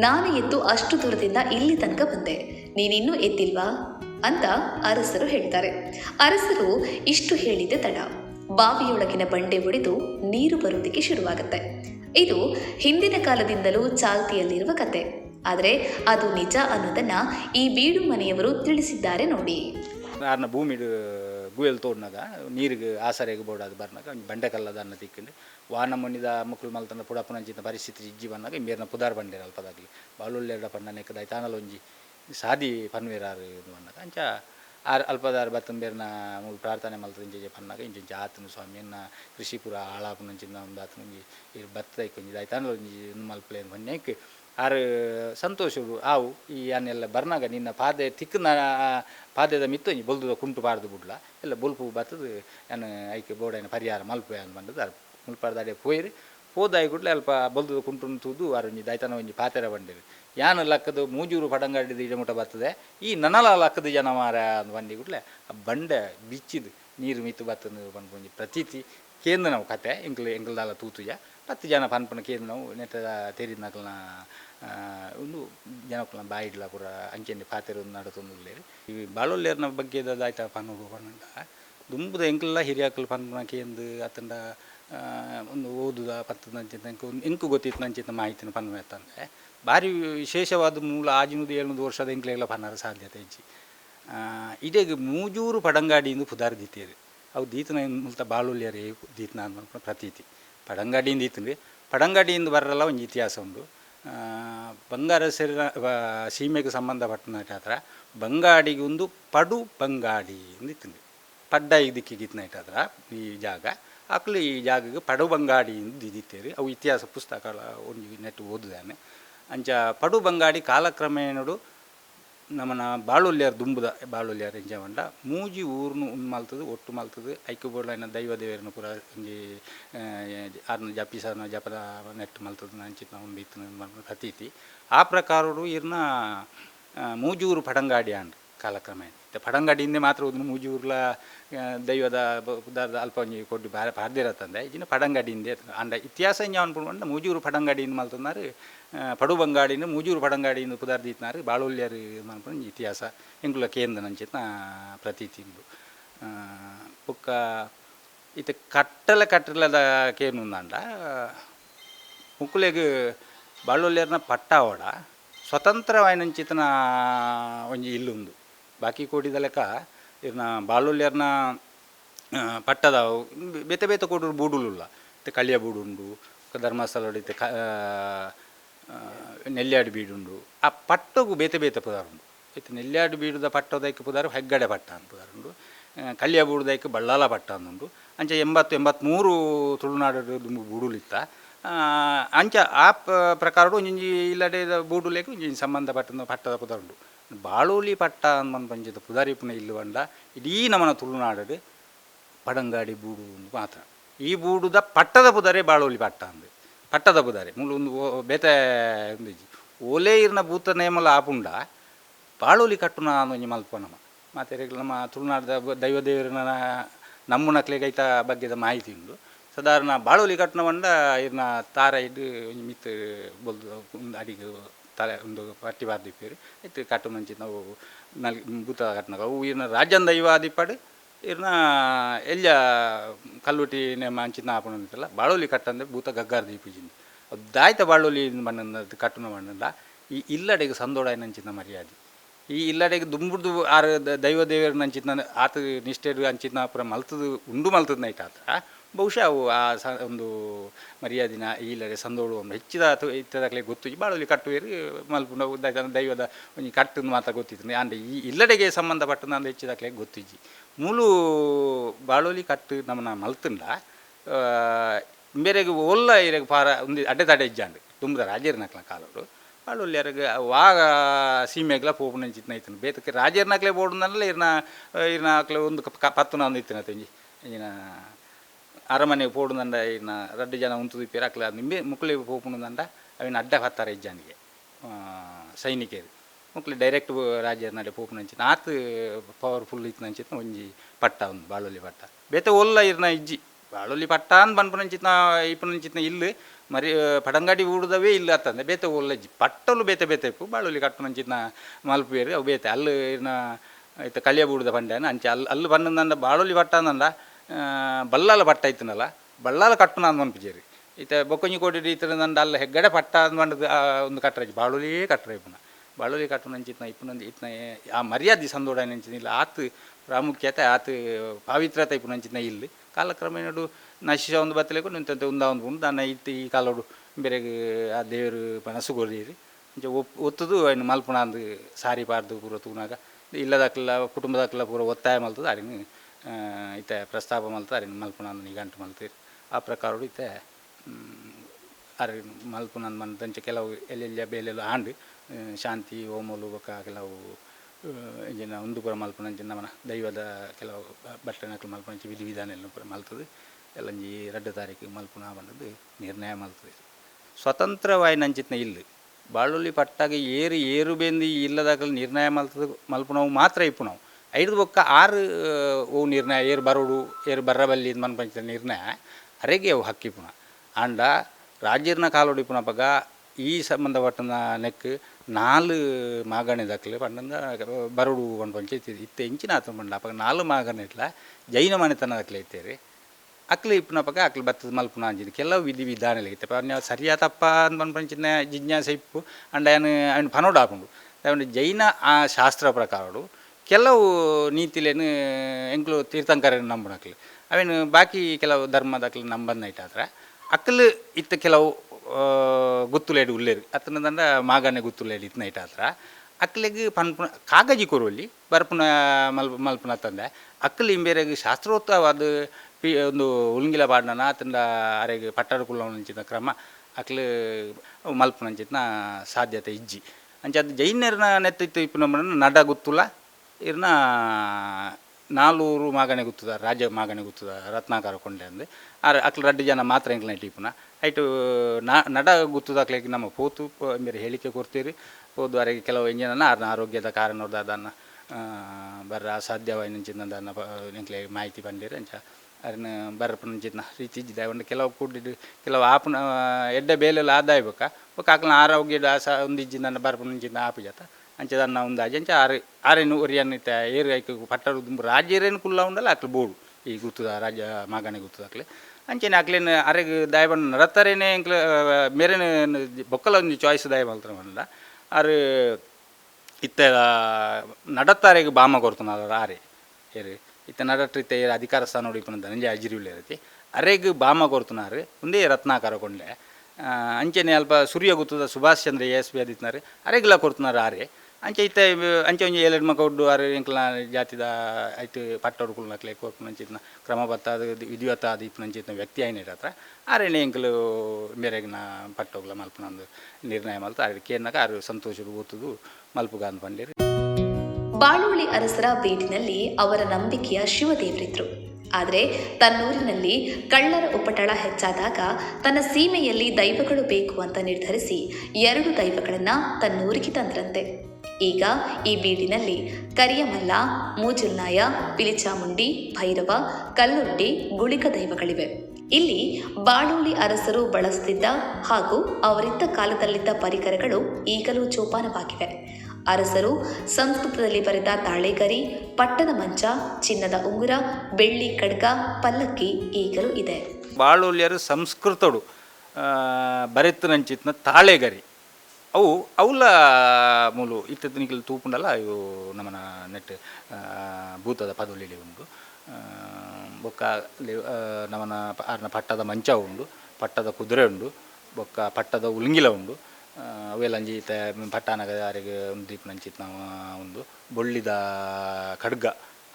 S1: ನಾನು ಎದ್ದು ಅಷ್ಟು ದೂರದಿಂದ ಇಲ್ಲಿ ತನಕ ಬಂದೆ. ನೀನಿನ್ನೂ ಎದ್ದಿಲ್ವಾ? ಅಂತ ಅರಸರು ಹೇಳ್ತಾರೆ. ಅರಸರು ಇಷ್ಟು ಹೇಳಿದ ತಡ, ಬಾವಿಯೊಳಗಿನ ಬಂಡೆ ಒಡೆದು ನೀರು ಬರೋದಕ್ಕೆ ಶುರುವಾಗುತ್ತೆ. ಇದು ಹಿಂದಿನ ಕಾಲದಿಂದಲೂ ಚಾಲ್ತಿಯಲ್ಲಿರುವ ಕತೆ. ಆದರೆ ಅದು ನಿಜ ಅನ್ನೋದನ್ನ ಈ ಬೀಡು ಮನೆಯವರು ತಿಳಿಸಿದ್ದಾರೆ ನೋಡಿ.
S3: ಆರ್ನ ಭೂಮಿ ಗುಯಲ್ ತೋಡ್ನಾಗ, ನೀರಿಗೆ ಆಸರೆಗೆ ಬೋಡಾದ ಬರ್ನಾಗ ಒಂಜಿ ಬಂಡೆ ಕಲ್ಲದ ಅನ್ನ ತಿಕ್ಕಿಂಡು, ವಾಹನ ಮಣ್ಣಿದ ಮಕ್ಕಳು ಮಲ್ತನ ಪುಡಪುನಂಚಿನ ಪರಿಸ್ಥಿತಿ ಇಜ್ಜಿ ಬಂದಾಗ ಪುದಾರ್ ಬಂಡೆ ಅಲ್ಪದಾಗಲಿ ಬಾಳುಳ್ಳೆರಡ ತಾನಲ ಒಂಜಿ ಪನ್ವೇರಾರು ಇದು ಬಂದಾಗ ಅಂಚ ಆರ್ ಅಲ್ಪದಾರ ಬತ್ತನ ಬೇರ್ನ ಮೂಲ ಪ್ರಾರ್ಥನೆ ಮಲ್ತದ, ಇಂಚೆ ಪನ್ನಾಗ, ಇಂಚೆ ಆತನು ಸ್ವಾಮಿಯನ್ನ, ಕೃಷಿಪುರ ಆಳಾಪುನಂಚಿನ ಒಂದು ಆತನ ಒಂಜಿ ಬತ್ತ ಭತ್ತ ಇಕ್ಕೊಂಜಿ ಮಲ್ಪಲೆ ಒಂಜಿ ಬನ್ಯಕ್ಕೆ ಆರು ಸಂತೋಷರು ಆವು. ಈ ಅನ್ನೆಲ್ಲ ಬರ್ನಾಗ ನಿನ್ನ ಪಾದೆ ತಿಕ್ಕನ ಪಾದದ ಮಿತ್ತೊಂಜಿ ಬೊಲ್ದು ಕುಂಟು ಪಾಡ್ದು ಬಿಡ್ಲ. ಎಲ್ಲ ಬೊಲ್ಪು ಬತ್ತದು ನಾನು ಐಕೆ ಬೋಡೈನ ಪರಿಹಾರ ಮಲ್ಪೆ ಅಂತ ಬಂದದ್ದು. ಅರ್ ಮುಲ್ಪಾಡ್ದ ಅಡೆ ಪೋಯ್ರಿ. ಹೋದಾಯಿ ಗುಡ್ಲೆ ಅಲ್ಪ ಬಲ್ದು ಕುಂಟು ತೂದು ಅರೊಂಜಿ ದೈತನ ಒಂಜಿ ಪಾತೆರ ಬಂಡಿರಿ. ಯಾನು ಲಕ್ಕದು ಮೂಜೂರು ಪಡಂಗಾಡಿದ ಇಡಮುಟ ಬರ್ತದೆ. ಈ ನನಲ ಲಕ್ಕದ ಜನ ಮಾರ ಅಂತ ಬಂದು ಗುಡ್ಲೆ ಆ ಬಂಡೆ ಬಿಚ್ಚಿದು ನೀರು ಮಿತ್ತು ಬರ್ತದೆ ಬಂದು ಒಂಜಿ ಪ್ರತೀತಿ ಕೇಂದ್ರ ನಾವು ಕತೆ ಎಂಕ್ಲು ಎಂಕ್ಲದಾಲ ತೂತುಜ. ಪತ್ತು ಜನ ಪನ್ಪನ ಕೇಂದ್ರ ನಾವು ನೆಟ್ಟದ ತೆರಿದ ನಕಲ್ನ ಒಂದು ಜನಕ್ಕಲ್ಲ ಬಾಯಿಡ್ಲ ಪೂರ ಅಂಚೆಂಡೆ ಪಾತೆರು ನಡತೊಂದುಲ್ಲೇರು ಈ ಬಾಳೊಲ್ಲೇರ್ನ ಬಗ್ಗೆ ದಾಯ್ತ ಪನ್ನೂರು ತುಂಬದ ದುಂಬುದ ಎಂಕ್ಲೆಲ್ಲ ಹಿರಿಯಾಕಲ್ ಪನ್ಪನ ಕೇಂದ್ರ ಅತ್ತಂಡ ಒಂದು ಓದುದ ಪತ್ತದ ನಂಚಿತ ಎಂಕು ಗೊತ್ತಿತ್ತು ನಂಚಿತ ಮಾಹಿತಿನ ಪನ್ಮ ಎತ್ತಂದ್ರೆ ಭಾರಿ ವಿಶೇಷವಾದ ಮೂಲ ಆಜಿನುದು ಏಳ್ನೂರು ವರ್ಷದ ಇಂಕ್ಲೆಲ್ಲ ಪನ್ನರ ಸಾಧ್ಯತೆ ಇಜ್ಜಿ ಇದೇಗ ಮೂಜೂರು ಪಡಂಗಾಡಿಯಿಂದ ಪುದಾರ್ ದೀತಿಯರು ಅವು ದೀತನ ಮುಲ್ತ ಬಾಳುಲ್ಯರೇ ದೀತನ ಅನ್ಕೊಂಡು ಪ್ರತೀತಿ. ಪಡಂಗಾಡಿಯಿಂದ ಪಡಂಗಾಡಿ ಪಡಂಗಾಡಿಯಿಂದ ಬರಲ್ಲ ಒಂದು ಇತಿಹಾಸ ಉಂಟು ಬಂಗಾರ ಸೇರಿನ ಸೀಮೆಗೆ ಸಂಬಂಧಪಟ್ಟ ಹತ್ರ ಬಂಗಾಡಿಗೆ ಒಂದು ಪಡು ಬಂಗಾಡಿ ಅಂದಿತ್ತು ಪಡ್ಡ ಇದಕ್ಕೆ ಆದ್ರ ಈ ಜಾಗ. ಅಕ್ಲು ಈ ಜಾಗಕ್ಕೆ ಪಡು ಬಂಗಾಡಿ ಎಂದು ಇದಿತ್ತೇರಿ ಅವು ಇತಿಹಾಸ ಪುಸ್ತಕಗಳ ಒಂದು ನೆಟ್ಟು ಓದಿದಾನೆ. ಅಂಚ ಪಡು ಬಂಗಾಡಿ ಕಾಲಕ್ರಮೇಣಡು ನಮ್ಮನ ಬಾಳುಲ್ಯಾರ್ ದುಂಬುದ, ಬಾಳುಲ್ಯಾರ್ ಎಂಜ ಮಂಡ ಮೂಜಿ ಊರ್ನು ಉನ್ ಮಲ್ತದು, ಒಟ್ಟು ಮಲ್ತದು, ಐಕ್ಯ ಬೋಡ್ಲೈನ ದೈವ ದೇವರನ್ನು ಪೂರ ಒಂಜಿ ಆರ್ನ ಜಪಿಸನ ಜಪದ ನೆಟ್ಟು ಮಲ್ತದ ಅಂಚಿತ್ ನಾವು ಪ್ರತೀತಿ ಆ ಪ್ರಕಾರಡು ಇರ್ನ ಮೂಜೂರು ಪಡಂಗಾಡಿ ಅಂಡ್ ಕಾಲಕ್ರಮೇಣ. ಪಡಂಗಾಡಿಯಿಂದ ಮಾತ್ರ ಒಂದು ಮೂಜಿ ಆ, ದೈವದ ಬ- ಬುದ್ಧದ ಅಲ್ಪ ಒಂಜಿ ಕೊಟ್ಟು ಬಾರ ಪಾರ್ದಿರತ್ತಂದೆ ಇಜಿನ ಪಡಂಗಡಿಯಿಂದ ಅಂದ ಇತಿಹಾಸ ಇಂಜ ಅನ್ಪುಂಡು ಮೂಜೂರು ಪಡಂಗಡಿಯಿಂದ ಮಲ್ತಂದಾರು ಪಡು ಬಂಗಾಡಿನ ಮೂಜೂರು ಪಡಂಗಾಡಿಯಿಂದ ಪುದಾರ್ದಿತ್ನಾರು ಬಾಳುಲ್ಯರು ಅನ್ಪುಂಡು ಇತಿಹಾಸ. ಎಂಗುಲ ಕೇಂದ್ರ ನಂಚಿತ್ನ ಪ್ರತೀತಿ ಆ, ಬೊಕ್ಕ ಇತ ಕಟ್ಟಲ ಕಟ್ಟಲದ ಕೇನು ಅಂದ ಮುಕ್ಕುಲೆಗೆ ಬಾಳುಲ್ಯರ್ನ ಪಟ್ಟಾವಡ. ಸ್ವತಂತ್ರವಾಯಿನಂಚಿತನ ಒಂಜಿ ಇಲ್ಲುಂದು ಬಾಕಿ ಕೋಡಿದ ಲೆಕ್ಕ ಇರ್ನ ಬಾಳುಲ್ಯರ್ನ ಪಟ್ಟದ ಬೇತೆ ಬೇತೆ ಕೊಡೋರು ಬೂಡುಲುಲ್ಲ. ಮತ್ತು ಕಳಿಯ ಬೂಡುಂಡು ಧರ್ಮಸ್ಥಳ ಹೊಡಿತೆ ಕ ನೆಲ್ಯಾಡಿ ಬೀಡು ಉಂಡು ಆ ಪಟ್ಟಗೂ ಬೇತೆ ಬೇತೆ ಪುದಾರ ಉಂಡು ಇತ್ತೆ ನೆಲ್ಯಾಡಿ ಬೀಡುದ ಪಟ್ಟದಕ್ಕೆ ಪುದಾರ ಹೆಗ್ಗಡೆ ಪಟ್ಟ ಅಂತ ಪುದಾರ ಉಂಡು ಆ, ಕಳ್ಳಿಯ ಬೂಡುದಕ್ಕೆ ಬಳ್ಳಾಲ ಪಟ್ಟ ಅಂದುಂಡು. ಅಂಚೆ ಎಂಬತ್ತು ಎಂಬತ್ತ್ಮೂರು ತುಳುನಾಡು ಬೂಡುಲಿತ್ತ. ಅಂಚ ಆ ಪ್ರಕಾರ ಒಂಜಿ ಇಲ್ಲಡೆ ಬೂಡುಲೇಕು ಒಂಜಿ ಸಂಬಂಧಪಟ್ಟ ಪಟ್ಟದ ಪುದಾರ ಉಂಡು ಬಾಳೂಲಿ ಪಟ್ಟ ಅನ್ಮನ್ ಪಂಚದ ಪುದಾರಿ ಪುನ ಇಲ್ಲು ಇಡೀ ನಮನ ತುಳುನಾಡು ಪಡಂಗಾಡಿ ಬೂಡು ಒಂದು ಮಾತ್ರ. ಈ ಬೂಡುದ ಪಟ್ಟದ ಪುದರೆ ಬಾಳೋಲಿ ಪಟ್ಟ ಅಂದು. ಪಟ್ಟದ ಪುದರೆ. ಮುಳು ಒಂದು ಬೇತೆ ಒಂದು ಓಲೆ ಇರ್ನ ಭೂತ ನೇಮಲ ಆಪುಂಡ. ಬಾಳೋಲಿ ಕಟ್ಟುನ ಒಂಜಿ ಮಲ್ಪ ನಮ್ಮ ಮತ್ತೆ ನಮ್ಮ ತುಳುನಾಡದ ದೈವ ದೇವರನ ನಮ್ಮುನಕ್ಲೆಗ್ ಐತ ಬಗ್ಗೆದ ಮಾಹಿತಿ ಉಂಡು. ಸಾಧಾರಣ ಬಾಳೋಲಿ ಕಟ್ಟುನ ಬಂಡ ಇರ್ನ ತಾರ ಇದ್ದು ಮಿತ್ ಬೊಲ್ದು ಅಡಿಗೆ ತಲೆ ಒಂದು ಪಟ್ಟಿ ಬಾರ್ದಿಪ್ಪೇರು ಇತ್ತು ಕಟ್ಟು ಮಂಚಿ ನಾವು ನಲ್, ಭೂತ ಕಟ್ನಾಗ ಅವು ಇರ್ನ ರಾಜನ್ ದೈವ ಆದಿಪ್ಪಡು ಇರ್ನ ಎಲ್ಲ ಕಲ್ಲುಟಿ ನೇಮ ಅಂಚಿನ ಆಪಣ ಅಂತಿಲ್ಲ ಬಾಳೋಲಿ ಕಟ್ಟಂದ್ರೆ ಭೂತ ಗಗ್ಗಾರ ದೀಪಿಜಿಂದು. ಅದು ದಾಯ್ತ ಬಾಳೋಲಿ ಮಣ್ಣದ ಕಟ್ಟುನ ಮಣ್ಣಲ್ಲ ಈ ಇಲ್ಲಡೆಗೆ ಸಂದೋಡ ನಂಚಿನ ಮರ್ಯಾದೆ. ಈ ಇಲ್ಲಡೆಗೆ ದುಂಬುಡ್ದು ಆರು ದೈವ ದೇವರು ನಂಚಿನ, ಆತ ನಿಷ್ಠೆರು ಅಂಚಿನ ಪುರ ಮಲ್ತದು, ಉಂಡು ಮಲ್ತದ ನೈಟ್ ಆತ. ಬಹುಶಃ ಅವು ಆ ಸ ಒಂದು ಮರ್ಯಾದಿನ ಇಲ್ಲದೆ ಸಂದೋಳು ಒಂದು ಹೆಚ್ಚಿದ ಅಥವಾ ಇತ್ತದಾಗಲೇ ಗೊತ್ತು. ಬಾಳಲ್ಲಿ ಕಟ್ಟು ಏರಿ ಮಲ್ಪುಂಡ ದೈವದ ಒಂಜಿ ಕಟ್ಟು ಮಾತ್ರ ಗೊತ್ತಿತ್ತು. ಅಂದರೆ ಈ ಇಲ್ಲಡೆಗೆ ಸಂಬಂಧಪಟ್ಟ ನಂದು ಹೆಚ್ಚಿದಾಗಲೇ ಗೊತ್ತಿಜ್ಜಿ. ಮೂಲು ಬಾಳೋಲಿ ಕಟ್ಟು ನಮ್ಮನ್ನ ಮಲ್ತುಂಡ ಬೇರೆಗೆ ಒಲ್ಲ ಇರಗ ಪಾರ ಒಂದು ಅಡ್ಡೆ ತಡೆ ಇಜ್ಜಾಂಡು. ತುಂಬದ ರಾಜೇರ್ನಕ್ಲ ಕಾಲೋಡು ಬಾಳೋಲಿ ಯಾರಿಗೆ ವಾಗ ಸೀಮೆಗ್ಲ ಪೋಪು ನಂಚಿತ್ನ ಇತ್ತು ಬೇತಕ್ಕೆ ರಾಜೇರ್ನಕ್ಲೆ ಬೋಡ್ನಲ್ಲ ಇರ್ನ ಇರ್ನಾಕ್ಲೆ ಒಂದು ಪತ್ತು ನಂದು ಇತ್ತಿನ ತಂಜಿ ಅರಮನೆ ಪೋಡುನಂಡ ಇನ್ನ ರಡ್ಡು ಜನ ಉಂಟು ದಿಪ್ಪೇರು ಅಕ್ಲ ನಿಂಬೆ ಮುಕ್ಲೆ ಪೋಪುಣದಂಡ ಅವಿನ ಅಡ್ಡ ಹತ್ತಾರೆ ಜನಗೆ ಸೈನಿಕರು. ಮುಕ್ಲೆ ಡೈರೆಕ್ಟ್ ರಾಜ್ಯದ ನಡೆ ಪೋಪುನಂಚಿ ಆತ್ ಪವರ್ಫುಲ್ ಇತ್ತಂಚಿತ್ನ ಒಂಜಿ ಪಟ್ಟ ಒಂದು, ಬಾಳೊಲಿ ಪಟ್ಟ. ಬೇತೆ ಒಲ್ಲ ಇರ್ನ ಇಜ್ಜಿ. ಬಾಳೊಲಿ ಪಟ್ಟ ಅಂತ ಬಂದ್ಪುನಂಚಿತ್ನ ಇಪ್ಪುನಂಚಿತ್ನ ಇಲ್ಲಿ, ಮರಿ ಪಡಂಗಾಡಿ ಊಡದವೇ ಇಲ್ಲ ಅಂತಂದೆ ಬೇತೆ ಒಲ್ಲಜ್ಜಿ ಪಟ್ಟಲು ಬೇತೆ ಬೇತೆಪ್ಪು ಬಾಳೊಲಿ ಕಟ್ಟುನಂಚಿತ್ನ ಮಲ್ಪೇರು ಅವು ಬೇತೆ. ಅಲ್ಲಿ ಇರ್ನ, ಇತ್ತ ಕಲಿಯ ಬೂಡದ ಪಂಡ್ಯಾನ ಅಂಚೆ. ಅಲ್ಲಿ ಅಲ್ಲಿ ಬಂದಂದ ಬಾಳೊಲಿ ಪಟ್ಟ ಬಲ್ಲಾಲ ಪಟ್ಟ ಬಳ್ಳಾಲ ಬಲ್ಲಾಲ ಕಟ್ಟುನ ಅಂದ್ಮನ್ಪಿಜೇರಿ ಈತ ಬೊಕ್ಕೊಂಜಿ ಕೋಟಿ ಇತರ ನಂದು ಅಲ್ಲ ಹೆಗ್ಗಡೆ ಪಟ್ಟ ಅಂದ್ಮಂಡ ಒಂದು ಕಟ್ಟರೆ ಬಾಳುಲೇ ಕಟ್ಟರೆ ಇಪ್ಪನ ಬಾಳುಲಿ ಕಟ್ಟುನ ಅಂಚಿತ್ನ ಇಪ್ಪನೊಂದು ಇತ್ನ ಆ ಮರ್ಯಾದೆ ಸಂದೋಡ ನೆಂಚಿನಿಲ್ಲ ಆತು ಪ್ರಾಮುಖ್ಯತೆ, ಆತ್ ಪಾವಿತ್ರತೆ ಇಪ್ಪನ ಅಂಚಿನ ಇಲ್ಲಿ. ಕಾಲಕ್ರಮೇಣಡು ನಶಿಸ ಒಂದು ಬತ್ತಲೇಕೊಂಡು ನಿಂತಂತೆ ಉಂದ ಒಂದು ಉಂಡು. ನನ್ನ ಇತ್ತು ಈ ಕಾಲೋಡು ಬೇರೆ ಆ ದೇವರು ಕೊಡಿರಿ ಒಂಚ ಒತ್ತದು ಅಯ್ನು ಮಲ್ಪುಣ ಅಂದು ಸಾರಿ ಪಾರ್ದು ಪೂರ ತೂನಾಗ. ಇಲ್ಲದಾಕ್ಲ ಕುಟುಂಬದಾಕ್ಲ ಪೂರ ಒತ್ತಾಯ ಮಲ್ತದ ಅಡಿನ ಇತ್ತೆ ಪ್ರಸ್ತಾಪ ಮಲ್ತಾರೆ ಅರಿನು ಮಲ್ಪುನ ಅಂದು ನಿಗಂಟು ಮಲ್ತೀರಿ. ಆ ಪ್ರಕಾರ ಇತ್ತೆ ಅರೆ ಮಲ್ಪುನ ಅಂದ್ ಮಂತಂಚ ಕೆಲವು ಎಲ್ಲೆಲ್ಲ ಬೇಲೆಲ್ಲ ಆಂಡು ಶಾಂತಿ, ಓಮಲು ಬೊಕ್ಕ ಕೆಲವು ಇಂಜಿನ ಒಂದು ಪುರ ಮಲ್ಪುನಂಚ ದೈವದ ಕೆಲವು ಬಟ್ಟೆನಕ್ಲು ಮಲ್ಪುನಂಚ ವಿಧಿ ವಿಧಾನ ಎಲ್ಲ ಮಲ್ತದೆ. ಎಲ್ಲಂಜಿ ಎರಡು ತಾರೀಕು ಮಲ್ಪುನ ಬಂದದ್ದು ನಿರ್ಣಯ ಮಲ್ತದೆ. ಸ್ವತಂತ್ರವಾಯಿ ನಂಚಿತ್ನ ಇಲ್ಲಿ. ಬಾಳುಲಿ ಪಟ್ಟಾಗ ಏರು ಏರು ಬೆಂದು ಇಲ್ಲದಾಗಲಿ ನಿರ್ಣಯ ಮಲ್ತದ ಮಲ್ಪುನವು ಮಾತ್ರ ಇಪ್ಪು ನಾವು ಐದು ಬೊಕ್ಕ ಆರು ಓ ನೀರ್ನ, ಏರು ಬರೋಡು, ಏರು ಬರ್ರಬಲ್ಲಿ ಇದು ಮನ್ಪಂಚ ನಿರ್ಣಯ ಅರೆಗೆ ಅವು ಹಕ್ಕಿಪುನ ಆಂಡ ರಾಜ್ಯರ್ನ ಕಾಲೋಡಿಪುನ ಪಗ ಈ ಸಂಬಂಧಪಟ್ಟನ ನೆಕ್ ನಾಲ್ಕು ಮಾಗಣೆ ದಕ್ಕಲೆ ಪಂಡಂದ ಬರೋಡು ಒಂದು ಪಂಚಾಯತಿ ಇತ್ತೆ ಇಂಚಿನ ಆತ ಪಂಡ. ಅಪ್ಪ ನಾಲ್ಕು ಮಾಗಣೆ ಇಟ್ಲ ಜೈನ ಮನೆತನ ದಕ್ಕಲೆ ಇತ್ತೇರಿ. ಅಕ್ಲೆ ಇಪ್ಪನ ಪಕ್ಕ ಅಕ್ಲೆ ಬತ್ತದ ಮಲ್ಪುನ ಅಂಜಿನ. ಕೆಲವು ವಿಧಿ ವಿಧಾನ ಇತ್ತೆ. ನೀವು ಸರಿಯಾ ತಪ್ಪ ಅಂತ ಪಂಚಿನ ಜಿಜ್ಞಾಸೆ ಇಪ್ಪು. ಅಂಡ್ ಏನು ಅವ್ನು ಪನೋಡು ಹಾಕೊಂಡು. ಜೈನ ಆ ಶಾಸ್ತ್ರ ಪ್ರಕಾರಡು ಕೆಲವು ನೀತಿಲೇನು ಎಂಕ್ಲು ತೀರ್ಥಂಕರ ನಂಬನಕ್ಲೆ ಅವೇನು ಬಾಕಿ ಕೆಲವು ಧರ್ಮದಕ್ಲೆ ನಂಬಂದ ಇಟ್ಟಾದ್ರೆ ಅಕ್ಲು ಇತ್ತ ಕೆಲವು ಗುತ್ತುಲೇಡು ಉಲ್ಲೇರು. ಅತ್ತನ ದಂಡ ಮಾಗನೆ ಗುತ್ತುಲೇಡು ಇತ್ನ ಇಟ್ಟಾದ್ರೆ ಅಕ್ಲೆಗ್ ಪನ್ಪುನ, ಕಾಗಜಿ ಕೊರುವಲ್ಲಿ ಬರ್ಪುನ ಮಲ್ಪ, ಮಲ್ಪುನ ತಂದೆ. ಅಕ್ಕಲು ಇಂಬೇರೆಗೆ ಶಾಸ್ತ್ರೋತ್ತವಾದ ಪಿ, ಒಂದು ಉಲ್ಗಿಲ ಬಾಡ್ನ ಆತಂಡ ಅರೆಗೆ ಪಟ್ಟಡ ಕುಲ್ಲಂಚಿನ ಕ್ರಮ ಅಕ್ಲು ಮಲ್ಪುನಂಚಿತ್ನ ಸಾಧ್ಯತೆ ಇಜ್ಜಿ. ಅಂಚ ಅದು ಜೈನರ್ನ ನೆತ್ತಿತ್ತು ಇಪ್ಪು ನಮ್ಮ ನಡ ಗುತ್ತುಲ. ಇರ್ನ ನಾಲ್ವರು ಮಾಗಣೆ ಗುತ್ತದ ರಾಜ ಮಾಗಣೆ ಗುತ್ತದ ರತ್ನಾಕರ ಕೊಂಡೆ ಅಂದರೆ ಆರ್ ಅಕ್ಲ ರಡ್ಡು ಜನ ಮಾತ್ರ ಎಂಕ್ಲ ಟೀಪುನ ಐಟು ನಾ, ನಡ ಗುತ್ತದಾಕ್ಲಿಕ್ಕೆ ನಮ್ಮ ಪೋತು ಮೇರೆ ಹೇಳಿಕೆ ಕೊಡ್ತೀರಿ. ಹೋದು ಅರೆಗೆ ಕೆಲವು ಎಂಜಿನ ಆರ್ನ ಆರೋಗ್ಯದ ಕಾರಣದ ಅದನ್ನ ಬರ್ರ ಅಸಾಧ್ಯವಾಯಿನಂಚಿನ ಅದನ್ನು ಎಂಕ್ಲೆ ಮಾಹಿತಿ ಬಂದಿರಿ ಅಂಚ. ಅದನ್ನ ನಂಚಿನ ರೀತಿ ಇದ್ದಿದೆ ಒಂದು ಕೆಲವು ಕೂಡಿದ್ದು ಕೆಲವು ಆಪನ ಎಡ್ಡೆ ಬೇಲೆಲ್ಲ ಆದಾಯ ಬೇಕಾ ಆಕಲ ಆರೋಗ್ಯದ ಇಜ್ಜಿದ್ದ ಬರ್ಪ ನಂಚಿನ ಆಪು ಜತ. ಅಂಚೆ ದನ್ನ ಒಂದು ಆಜಿ. ಅಂಚ ಆರು ಆರೇನು ಒರಿಯನ್ ಇತ್ತೆ ಏರು ಐಕೆ ಪಟ್ಟರು ದುಂಬು ರಾಜ್ಯರೇನು ಕುಲ್ಲ ಉಂಡಲ್ಲ ಅಕ್ಲು ಬೋಡು. ಈ ಗುತ್ತದ ರಾಜ್ಯ ಮಾಗಣೆ ಗುತ್ತದಾಕ್ಲೆ ಅಂಚೆನೆ ಅಕ್ಲೇನು ಅರೆಗೆ ದಾಯ ಬಂದು ನಡತ್ತಾರೇನೆ ಎಂಕ್ಲ ಮೇರೇನು ಬೊಕ್ಕಲ ಒಂದು ಚಾಯ್ಸ್ ದಾಯ ಮಾಡ್ತಾರೆ ಬಂದ ಆರು ಇತ್ತ ನಡತ್ತಾರೆಗೆ ಬಾಮ ಕೊಡ್ತಾನಲ್ಲ ಆರೆ ಏರಿ. ಇತ್ತ ನಡಟ್ಟ ಇತ್ತ ಏರು ಅಧಿಕಾರ ಸ್ಥಾನ ನೋಡಿಕೊಂಡು ಧನಂಜಯ ಅಜಿರಿವಿಲ್ಲ ಇರತಿ ಅರೆಗೆ ಬಾಮ ಕೊಡ್ತಾನಾರು ಒಂದೇ ರತ್ನಾಕರ ಕೊಂಡೆ ಆ, ಅಂಚೆನೆ ಅಲ್ಪ ಸೂರ್ಯ ಗೊತ್ತದ ಸುಭಾಷ್ ಚಂದ್ರ ಎಸ್ ಬಿ ಅದಿತ್ನಾರು ಅರೆಗಿಲ್ಲ ಕೊಡ್ತಾನಾರು ಆರೆ. ಅಂಚೆ ಇತ್ತೆ ಅಂಚೆ ಒಂಜಿ ಏಳೆಡ್ ಮಕ್ಕ ಒಡ್ಡು ಆರು ಎಂಕ್ಲ ಜಾತಿದ ಐತು ಪಟ್ಟೊಡ್ಕುಲ್ ನಕ್ಲೆ ಕೊರ್ಪು ನಂಚಿತ್ನ ಕ್ರಮ ಬತ್ತಾದ ವಿಧಿವತ್ತ ಆದ ಇಪ್ಪು ನಂಚಿತ್ನ ವ್ಯಕ್ತಿ ಆಯ್ನ ಹತ್ರ ಆರೇನೆ ಎಂಕ್ಲು ಮೇರೆಗಿನ ಪಟ್ಟೋಗ್ಲ ಮಲ್ಪನೊಂದು ನಿರ್ಣಯ ಮಲ್ತು ಆರು ಕೇರ್ನಾಗ ಆರು ಸಂತೋಷರು ಓತುದು ಮಲ್ಪುಗಾನ್ ಬಂದಿರಿ
S1: ಬಾಳುವಳಿ ಅರಸರ ಭೇಟಿನಲ್ಲಿ ಅವರ ನಂಬಿಕೆಯ ಶಿವದೇವರಿದ್ರು ಆದರೆ ತನ್ನೂರಿನಲ್ಲಿ ಕಳ್ಳರ ಉಪಟಳ ಹೆಚ್ಚಾದಾಗ ತನ್ನ ಸೀಮೆಯಲ್ಲಿ ದೈವಗಳು ಬೇಕು ಅಂತ ನಿರ್ಧರಿಸಿ ಎರಡು ದೈವಗಳನ್ನು ತನ್ನೂರಿಗೆ ತಂದ್ರಂತೆ. ಈಗ ಈ ಬೀಡಿನಲ್ಲಿ ಕರಿಯಮಲ್ಲ, ಮೂಜುಲ್ನಾಯ, ಪಿಲಿಚಾಮುಂಡಿ, ಭೈರವ, ಕಲ್ಲುಂಡಿ, ಗುಳಿಕ ದೈವಗಳಿವೆ. ಇಲ್ಲಿ ಬಾಳೋಳಿ ಅರಸರು ಬಳಸುತ್ತಿದ್ದ ಹಾಗೂ ಅವರಿದ್ದ ಕಾಲದಲ್ಲಿದ್ದ ಪರಿಕರಗಳು ಈಗಲೂ ಜೋಪಾನವಾಗಿವೆ ಅರಸರು ಸಂಸ್ಕೃತದಲ್ಲಿ ಬರೆದ ತಾಳೆಗರಿ ಪಟ್ಟದ ಮಂಚ, ಚಿನ್ನದ ಉಂಗುರ, ಬೆಳ್ಳಿ ಕಡ್ಗ, ಪಲ್ಲಕ್ಕಿ ಈಗಲೂ ಇದೆ.
S3: ಬಾಳೋಳಿಯರು ಸಂಸ್ಕೃತಡು ಬರೆತು ನಂಚಿತ್ನ ತಾಳೆಗರಿ. ಅವು ಅವಲ ಮೂಲು ಇತ್ತ ನಿಖಲ್ ತೂಪುಂಡಲ್ಲ, ಇವು ನಮ್ಮನ ನೆಟ್ ಭೂತದ ಪದೊಲಿಲಿ ಉಂಡು ಬೊಕ್ಕ ನಮ್ಮನ ಆರ್ನ ಪಟ್ಟದ ಮಂಚ ಉಂಡು, ಪಟ್ಟದ ಕುದುರೆ ಉಂಡು, ಬೊಕ್ಕ ಪಟ್ಟದ ಉಲುಂಗಿಲ ಉಂಡು. ಅವೆಲ್ಲ ಅವೆಲ್ಲಂಜಿ ಪಟ್ಟಾನಗ ಯಾರಿಗೆ ಒಂದು ದೀಪ ನಂಚಿತ್ತು ನಾವು ಒಂದು ಬೊಳ್ಳಿದ ಖಡ್ಗ,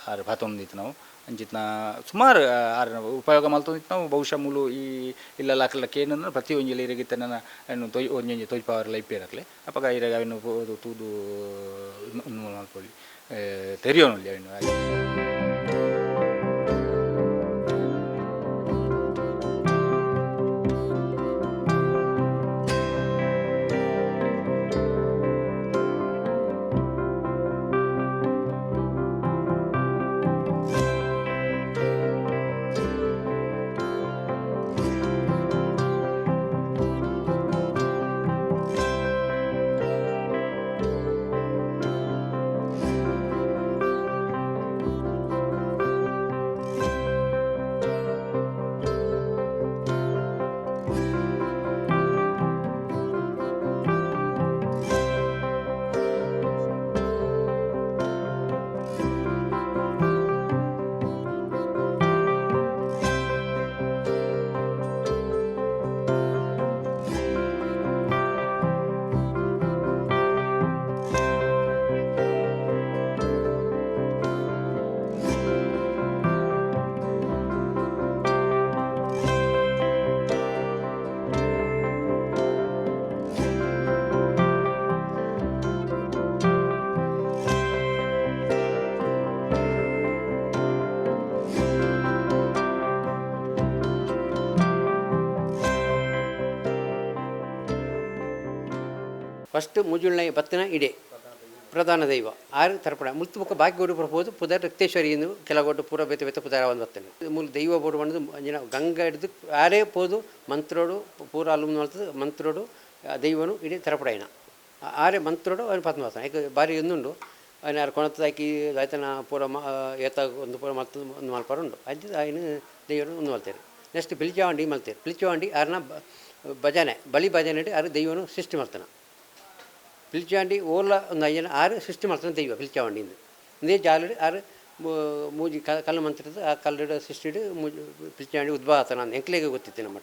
S3: ಆರು ಪಾತೊಂದಿತ್ತು ನಾವು. ಅಂಚಿತ್ನ ಸುಮಾರು ಆರು ಉಪಯೋಗ ಮಲ್ತೊಂದಿತ್ತು ನಾವು. ಬಹುಶಃ ಮೂಲು ಈ ಇಲ್ಲ ಅಕ್ಕಲಕ್ಕೆ ಏನಂದ್ರೆ ಪ್ರತಿ ಒಂಜಿ ಇರಗಿತ್ತ ನನ್ನ ಏನು ತೊಯ್ ಒಂಜೊಂಜಿ ತೊಯ್ ಪವರ್ ಲೈಪ್ ಇರಲಿ ಅಪ್ಪಗ ಇರಾಗ ಅವನ್ನು ತೂದು ಮಲ್ಪೊಳ್ಳಿ ತೆರಿಯೋನಲ್ಲಿ ಅವನ್ನು
S2: ಫಸ್ಟ್ ಮುಜುಳ್ನ ಭತ್ತನ ಇಡೆ. ಪ್ರಧಾನ ದೈವ. ಆರು ತರ್ಪಣ. ಮುಲ್ತು ಮುಖ ಬಾಕಿಗೋಡು ಬರ್ಬೋದು ಪುದರ್ ರಕ್ತೇಶ್ವರಿ ಎಂದು ಕೆಲಗೊಟ್ಟು ಪೂರ ಬೇತೆ ಬೇತ ಪುದಾರ ಒಂದು ಬರ್ತೇನೆ ಮೂಲ ದೈವ ಬೋಡು ಬಂದು ಅಂಜಿನ ಗಂಗಾ ಹಿಡಿದು ಆರೇ ಪೋದು ಮಂತ್ರೋಡು ಪೂರ ಅಲ್ಲುಮ್ ಮಾಡ್ತದೆ ಮಂತ್ರೋಡು ದೈವನು ಇಡೀ ತರಪಡಾಯನ ಆರೇ ಮಂತ್ರೋಡು ಅವನು ಪದ್ಮ ಬರ್ತಾನೆ ಯಾಕೆ ಬಾರಿ ಒಂದುಂಡು ಅವನ ಯಾರು ಕೊಣತ್ತಾಕಿ ಆಯ್ತನ ಪೂರ ಏತ ಒಂದು ಪೂರ ಮಲ್ತದ ಒಂದು ಮಲ್ಪಾರ ಉಂಡು ಅಜ್ಜಿ ಆಯ್ನ ದೈವನು ಒಂದು ಮಲ್ತೇನೆ. ನೆಕ್ಸ್ಟ್ ಪಿಲಿಚಾವಂಡಿ ಮಲ್ತೇನೆ. ಪಿಲಿಚಾವಂಡಿ ಅರ್ನ ಬ- ಭಜನೆ ಬಲಿ ಭಜನೆ ಇಟ್ಟು ಆರು ದೈವನು ಸೃಷ್ಟಿ ಮಾಡ್ತಾನೆ വിളിച്ചാണ്ടി ഓർല ഒന്ന് അയ്യൻ ആറ് സിസ്റ്റം മാത്രം തെയ്യുക വിളിച്ചാണ്ടിന്ന് ഇതേ ജാലയുടെ ആറ് ಮೂಜಿ ಕಲ್ಲು ಮಂತ್ರದ ಆ ಕಲ್ಲಡ ಸಿಸ್ಟಿಡ್ ಮೂಜಿ ಪಿಲ್ಚಾಂಡಿ ಉದ್ಭವತನ ಅಂತ ಎಂಕ್ಲೆಗೆ ಗೊತ್ತಿತ್ತು ನಮ್ಮ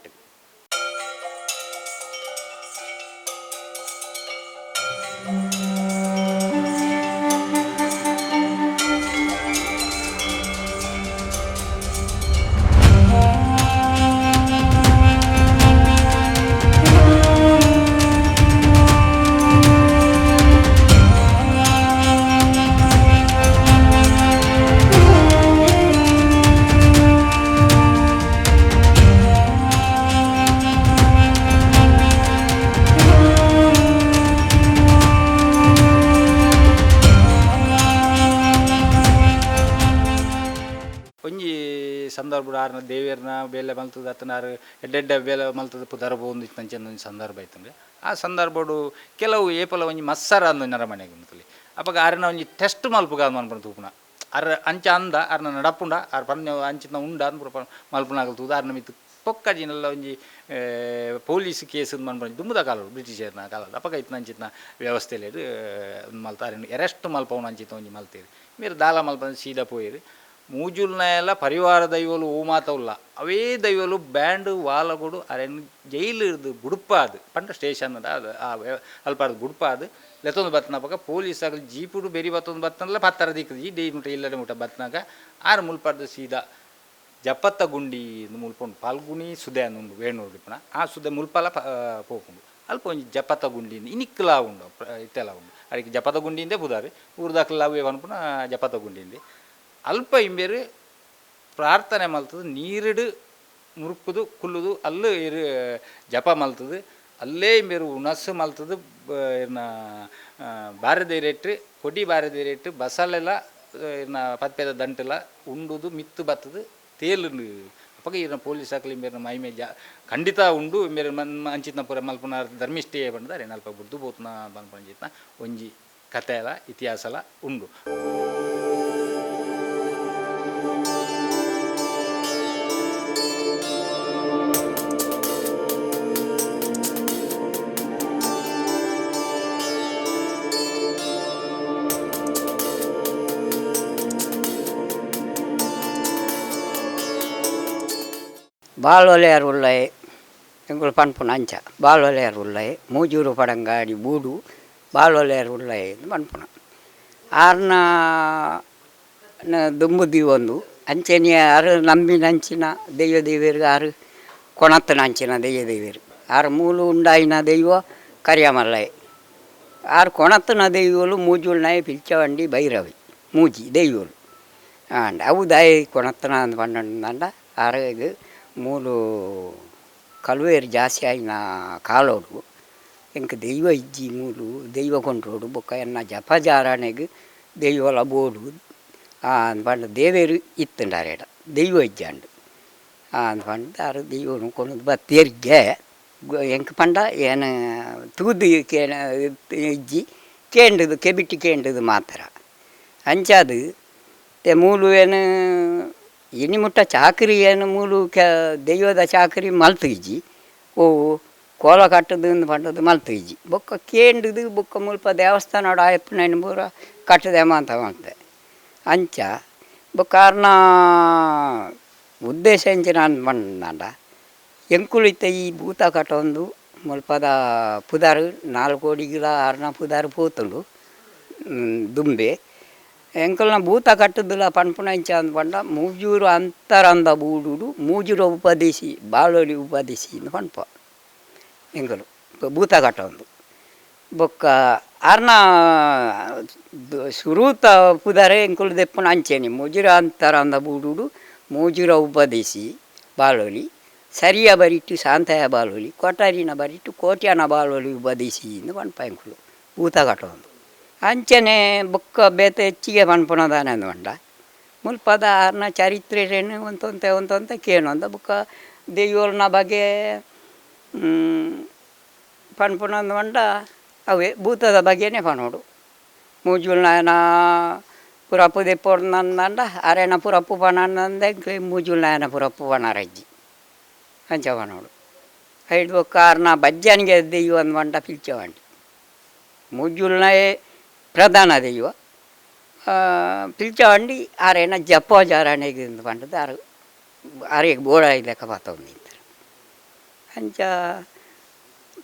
S3: ಸಂದರ್ಭ ಆರ್ನ ದೇವಿಯರ್ನ ಬೇಲೆ ಮಲ್ತದ ಅತ್ತನಾರು ಎಡ್ಡೆಡ್ಡೆ ಬೇಲೆ ಮಲ್ತದ ಪುದರ ಬೋಂದು ನಂಚಂದ ಒಂದು ಸಂದರ್ಭ ಆಯ್ತಂದ್ರೆ ಆ ಸಂದರ್ಭಡು ಕೆಲವು ಏಪಲ ಒಂಜಿ ಮಸ್ಸರ ಅಂದು ನರಮನೆಗೆ ಉಂತಲಿ ಅಪ್ಪಗ ಆರ್ನ ಒಂಜಿ ಟೆಸ್ಟ್ ಮಲ್ಪುಗ ಮನ್ಪಣ ತೂಪುನ ಅರ್ ಅಂಚ ಅಂದ ಅರ್ನ ನಡಪುಂಡ ಆರ್ ಪನ್ಯ ಅಂಚಿನ ಉಂಡ ಅಂದ್ ಪುರ ಮಲ್ಪನಾಗಲ್ ತೂದ ಅರ್ನ ಮಿತ್ತು ಪೊಕ್ಕಜಿನೆಲ್ಲ ಒಂಜಿ ಆ, ಪೊಲೀಸ್ ಕೇಸ್ ಮನ್ಪಣ ದುಮ್ಮದ ಕಾಲಡು ಬ್ರಿಟಿಷರ್ನ ಕಾಲದ ಅಪ್ಪಗ ಇತ್ತು ಅಂಚಿನ ವ್ಯವಸ್ಥೆಯಲ್ಲಿ ಮಲ್ತಾರೆ ಎರೆಸ್ಟ್ ಮಲ್ಪವನು ಅಂಚಿತ ಒಂಜಿ ಮಲ್ತೇರಿ మీరు దాలా మల్ప సీదా పోయేది ಮೂಜುಲ್ನೆಲ್ಲ ಪರಿವಾರ ದೈವಲು ಓ ಮಾತವುಲ್ಲ ಅವೇ ದೈವಲು ಬ್ಯಾಂಡ್, ವಾಲಗುಡು ಅರೆನ್ ಜೈಲು ಇರ್ದು ಬುಡುಪಾದು ಪಂಡ ಸ್ಟೇಷನ್ ಅದು ಆ ಅಲ್ಪಾರ್ದು ಬುಡುಪಾದು ಲೆತ್ತೊಂದು ಬತ್ತನ ಪಕ್ಕ ಪೊಲೀಸ್ ಆಗಲಿ, ಜೀಪುಡು ಬೆರಿ ಬತ್ತೊಂದು ಬತ್ತನಲ್ಲ, ಪತ್ತರ ದಿಕ್ಕದು ಈ ಡೇ ಮುಟ ಇಲ್ಲಡೆ ಮುಟ ಬತ್ತನಾಗ ಆರು ಮುಲ್ಪಾರ್ದು ಸೀದಾ ಜಪತ್ತ ಗುಂಡಿ ಮುಲ್ಪೊಂಡು, ಪಾಲ್ಗುಣಿ ಸುದೆ ಅನ್ನೊಂದು ವೇಣೂರು ಪುಣ ಆ ಸುದೆ ಮುಲ್ಪಲ ಪೋಪುಂಡು ಅಲ್ಪ ಒಂಜಿ ಜಪತ ಗುಂಡಿ ಇನಿಕ್ಲ ಉಂಡು ಇತ್ತೆಲ್ಲ ಇತ್ತೆಲ ಉಂಡು ಅದಕ್ಕೆ ಜಪತ ಗುಂಡಿಂದೆ ಬುದಾರಿ ಊರ್ದಾಕ್ಲ ಅವು ಅನ್ಪುನ ಜಪತ ಗುಂಡಿಂದೆ ಅಲ್ಪ ಇಂಬೇರು ಪ್ರಾರ್ಥನೆ ಮಲ್ತದು, ನೀರಿಡು ಮುರುಕುದು, ಕುಲ್ಲುದು, ಅಲ್ಲೂ ಇರು ಜಪ ಮಲ್ತದು, ಅಲ್ಲೇ ಇಂಬೇರು ಉಣಸು ಮಲ್ತದು ಇರ್ನ ಬಾರದೇರೇಟ್ರು ಕೊಡಿ ಬಾರದೇರೇಟ್ರು ಬಸಲೆಲ್ಲ ಇನ್ನ ಪತ್ಪೆದ ದಂಟೆಲ್ಲ ಉಂಡುದು, ಮಿತ್ತು ಬತ್ತದು, ತೇಲು ಅಪ್ಪಗ ಇರ್ನ ಪೊಲೀಸ್ ಹಾಕಲಿ ಮೇರೆ ಮೈ ಮೇ ಜಾ, ಖಂಡಿತ ಉಂಡು ಮೇರೆ ಮನ್ ಅಂಚಿತ್ನ ಪೂರ ಮಲ್ಪನ ಧರ್ಮಿಷ್ಠೆ ಬಂದರೆ ನಲ್ಪ ಬುಡ್ದು ಬೋತ್ನ ಬಂದ್ಪಂಜಿತ್ನ ಒಂಜಿ ಕಥೆಲ ಇತಿಹಾಸಲ ಉಂಡು.
S4: ಬಾಲ್ವಲೆಯರ್ ಉಳ್ಳೈ ಎಂಕುಲು ಪನ್ಪುನ ಅಂಚ ಬಾಲ್ವಲೆಯರ್ ಉಳ್ಳೈ ಮೂಜೂರು ಪಡಂಗಾಡಿ ಬೂಡು ಬಾಲ್ವಲೆಯರ್ ಉಳ್ಳೈ ಎಂದು ಪನ್ಪುನ ಆರ್ನ ದುಂಬು ದೀವೊಂದು ಅಂಚೆನೆಯ ಆರು ನಂಬಿನ ಅಂಚಿನ ದೆಯ್ಯ ದೇವಿಯರಿಗೆ ಆರು ಕೊಣತ್ತನ ಅಂಚಿನ ದೆಯ್ಯ ದೇವಿಯರು ಆರು ಮೂಲು ಉಂಡಾಯಿನ ದೆಯ್ಯೋ ಕರಿಯಮಲ್ಲೈ ಆರು ಕೊಣತ್ತನ ದೆಯ್ಯೋಲು ಮೂಜುಲ್ನಾಯ ಪಿಲ್ಚವಂಡಿ ಭೈರವಿ மூச்சி தெய்வம் அவுதாய் குணத்தினாந்து பண்ணாண்டா அரகு ಮೂಲು ಕಲ್ವೇರು ಜಾಸ್ತಿ ಆಯ್ನ ಕಾಲೋಡು. ಎಂಕ್ ದೈವ ಇಜ್ಜಿ ಮೂಲು ದೈವ ಕೊಂಡ್ರೋಡು. ಬೊಕ್ಕ ಎನ್ನ ಜಪ ಜಾರಣೆಗೆ ದೈವಲ ಬೋಡು ಪಂಡ ದೇವೇರು ಇತ್ತಂಡಾರೇಡ ದೈವ ಇಜ್ಜಾಂಡು. ಪಂಡ ಆರು ದೈವನು ಕೊಂಡು ಬತ್ತೇರ್ಗೆ ಎಂಕ್ ಪಂಡ ಏನು ತೂದು ಕೇ ಇಜ್ಜಿ ಕೇಂಡದು, ಕೆಬಿಟ್ಟು ಕೇಂಡದು ಮಾತ್ರ. ಅಂಚಾದು ಮೂಲು ಏನು ಇನಿ ಮುಟ್ಟ ಚಾಕರಿ ಏನು ಮೂಲು ಕೆ, ದೈವದ ಚಾಕರಿ ಮಲ್ತುಜಿ ಓ, ಕೋಲ ಕಟ್ಟದು ಪಂಡದು ಮಲ್ತು ಇಜ್ಜಿ ಬೊಕ್ಕ ಕೇಂಡದು, ಬೊಕ್ಕ ಮುಲ್ಪ ದೇವಸ್ಥಾನ ಆಯಪ್ಪ ನೆನ ಪೂರ ಕಟ್ಟದೇಮ ಅಂತ ಮಾಡ್ತೆ ಅಂಚ ಬೊಕ್ಕಾರ್ನ ಉದ್ದೇಶ ಎಂಚಿನ ಅನ್ಪಂಡ ಎಂಕುಳಿತ ಈ ಭೂತ ಕಟ್ಟೊಂದು, ಮುಲ್ಪದ ಪುದಾರು ನಾಲ್ಕು ಅಡಿಗಳ ಆರ್ನ ಪುದಾರು ದುಂಬೆ. ಎಂಕಲ್ನ ಭೂತ ಕಟ್ಟುದಿಲ್ಲ ಪಣ್ಪುಣ ಇಂಚ ಅಂದ್ಪಂಡ ಮೂಜೂರು ಅಂತರಂದ ಬೂಡುಡು ಮೂಜೂರು ಉಪದೇಶಿ ಬಾಳೋಲಿ ಉಪದೇಶಿ ಇಂದು ಪಣ್ಪ ಎಂಕಲು ಭೂತ ಕಟ್ಟೊಂದು ಬೊಕ್ಕ ಆರ್ನ ಸುರೂತ ಪುದರೆ ಎಂಕುಲು ದೆಪ್ಪುನ ಅಂಚೆನಿ ಮುಜುರ ಅಂತರಂದ ಬೂಡುಡು ಮೂಜುರ ಉಪದೇಶಿ ಬಾಳೋಲಿ ಸರಿಯ ಬರಿಟ್ಟು ಶಾಂತಯ ಬಾಳೋಲಿ ಕೊಠರಿನ ಬರಿಟ್ಟು ಕೋಟ್ಯನ ಬಾಳೋಲಿ ಉಪದೇಶಿ ಇಂದು ಪಣ್ಪ ಎಂಕುಲು ಭೂತ ಕಟ್ಟೊಂದು ಅಂಚನೆ ಬೊಕ್ಕ ಬೇತ ಹೆಚ್ಚಿಗೆ ಪಣ್ಪುನದಾನೆ ಅಂದ್ಪಂಡ ಮುಲ್ಪದ ಆರ್ನ ಚರಿತ್ರೆರೇನು ಒಂತೊಂತೆ ಒಂತೊಂತೆ ಅಂತ ಬೊಕ್ಕ ದೆಯ್ಯೋಲ್ನ ಬಗ್ಗೆ ಪಣ್ಪುನ ಅಂದ್ಪಂಡ ಅವೇ ಭೂತದ ಬಗ್ಗೆನೇ ಪಣೋಡು ಮೂಜುಲ್ನಾಯನ ಪುರಪ್ಪು ದೆಪ್ಪೊಡ್ನಂದ ಅರೆನ ಪುರಪ್ಪು ಪಣಂದೆ ಮೂಜುಲ್ನಾಯನ ಪುರಪ್ಪು ಪಣರಜ್ಜಿ ಅಂಚ ಪಣೋಡು ಐದು ಅರ್ನ ಬಜ್ಜನಿಗೆ ದೆಯ್ಯ ಒಂದು ಪಂಡ ಪಿಲ್ಚವಂಡಿ ಮೂಜುಲ್ನಾಯೇ ಪ್ರಧಾನ ದೈವ ಪಿಲ್ಚವಂಡಿ ಆರೇನ ಜಪೋಜಾರಣೆಗೆ ಪಂಡದ ಆರು, ಆರಿಗೆ ಬೋಡ ಇಲ್ಲಕ ಬತ್ತೊಂದು ನಿಂತಾರೆ. ಅಂಚ